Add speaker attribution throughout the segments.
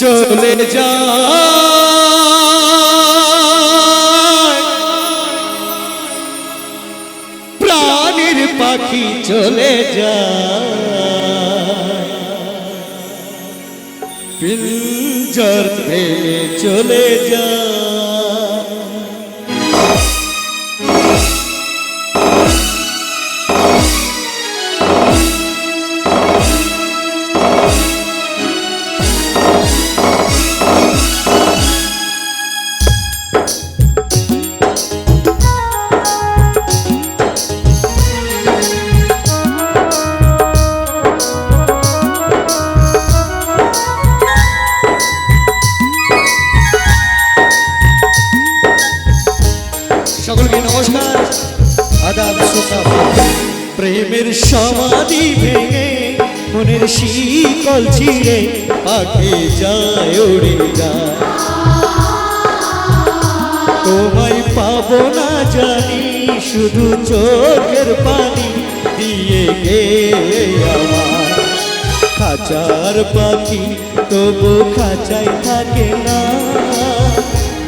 Speaker 1: চলে যায় প্রাণীর পাখি চলে যায় পিঞ্জর ভেঙে চলে যায় সকলকে নমস্কার। আদাব সুখা প্রেমের সমাধি ভেঙে মনের শিকল ছিঁড়ে পাখি যায় উড়ে যায় তোমায় পাবো না জানি, শুধু চোখের পানি দিয়ে গে আমার। খাঁচার পাখি তবু খাঁচাই থাকে না।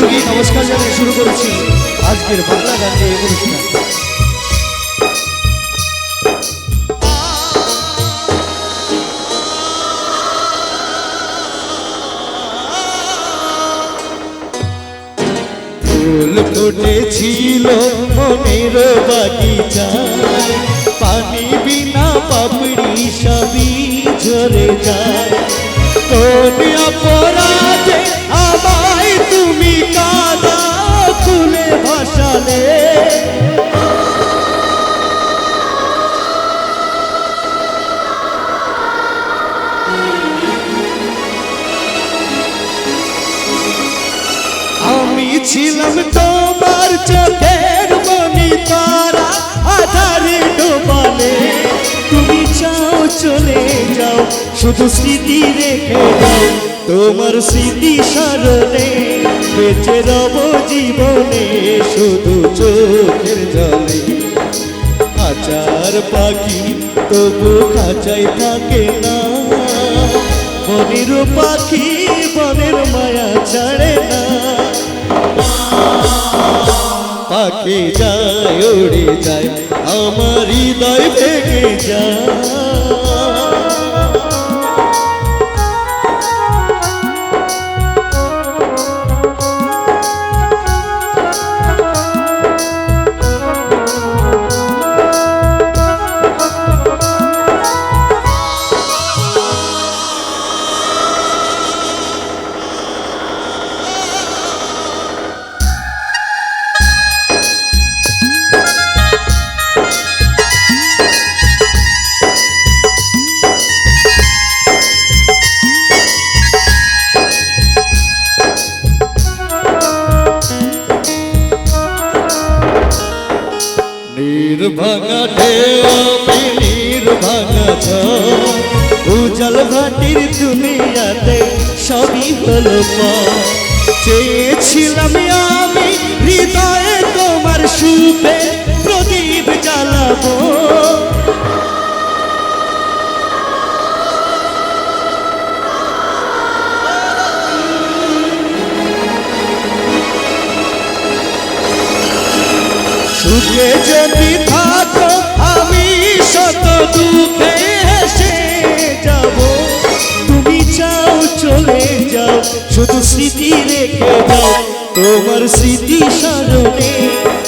Speaker 1: সকলকে নমস্কার জানিয়ে শুরু করেছি আজকের বাংলা গানের অনুষ্ঠান। ফুল ফুটেছিল মনের বাগিচায়, পানি বিনা পাপড়ি সবই ঝরে যায়। ছিলাম তোমার চোখের মনি তারা আধারে ডোবালে। তুমি চাও চলে যাও, শুধু স্মৃতি রেখে দাও। তোমার স্মৃতি স্মরণে বেঁচে রব জীবনে, শুধু চোখের জলে। খাঁচার পাখি তবু খাঁচাই থাকে না। বনের পাখি বনের মায়া ছাড়ে না। পাখি যায় উড়ে যায় আমার হৃদয় ভেঙে যায়। নির্ভাঙা ঢেউ আমি নির্ভাঙা ঝড়। উজাল ভাটির দুনিয়াতে সবই হলো চেয়েছিলাম আমি হৃদয়ে তোমার সুপে প্রদীপ জ্বালাবো। সুখে যদি থাকো, আমি শত দুঃখে হেসে যাব। তুমি চাও চলে যাও, শুধু স্মৃতি রেখে দাও তোমার স্মৃতি স্মরণে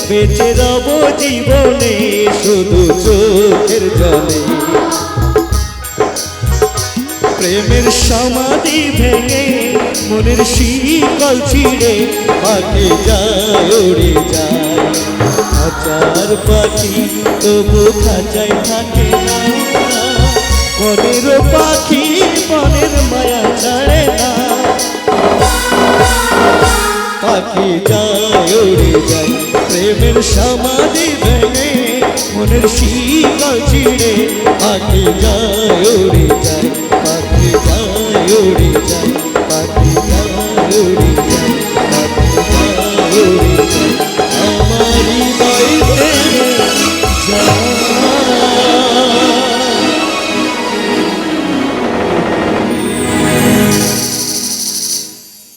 Speaker 1: বেঁচে রব জীবনে, শুধু চোখের জলে। প্রেমের সমাধি ভেঙে মনের শীতল ছিঁড়ে পাখি যায়, উড়ে যায়। পাখি, তবু খাঁচায় থাকে না। বনের পাখি, বনের মায়া ছাড়ে না। পাখি যায়, উড়ে যায়, প্রেমের সমাধি ভেঙে, মনের শিকল চিড়ে পাখি যায়, উড়ে যায়, পাখি যায়, উড়ে যায়।